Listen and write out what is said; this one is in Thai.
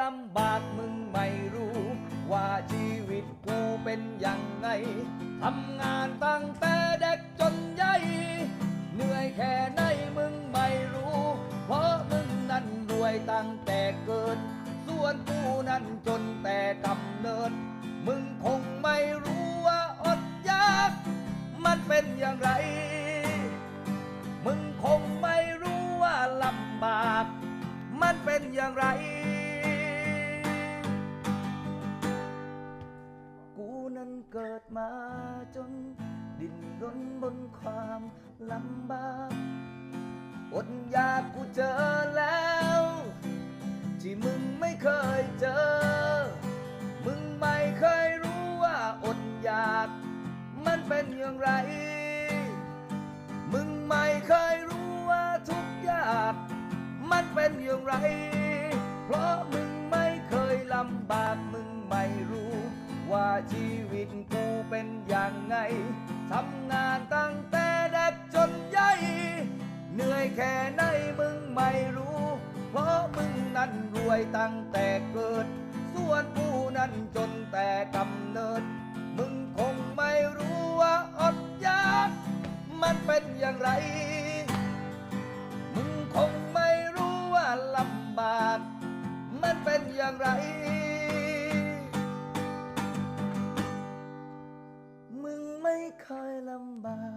ลำบากมึงไม่รู้ ว่าชีวิตกูเป็นยังไงทำงานตั้งแต่เด็กจนใหญ่เหนื่อยแค่ไหนมึงไม่รู้ เพราะมึงนั้นรวยตั้งแต่เกิด ส่วนกูนั้นจนแต่กำเนิด มึงคงไม่รู้ว่าอดอยาก มันเป็นอย่างไร เกิดมาจน ดิ้นรนบนความลำบากอดอยากกูเจอแล้ว ที่มึงไม่เคยเจอ มึงไม่เคยรู้ว่าอดอยาก มันเป็นอย่างไร มึงไม่เคยรู้ว่าทุกอยาก มันเป็นอย่างไร เพราะมึง ว่าชีวิตกูเป็นอย่างไงทำงานตั้งแต่เด็กจนใหญ่เหนื่อยแค่ไหนมึงไม่รู้ เพราะมึงนั้นรวยตั้งแต่เกิด ส่วนกูนั้นจนแต่กำเนิด มึงคงไม่รู้ว่าอดอยากมันเป็นอย่างไร มึงคงไม่รู้ว่าลำบาก มันเป็นอย่างไร คอยลำบาก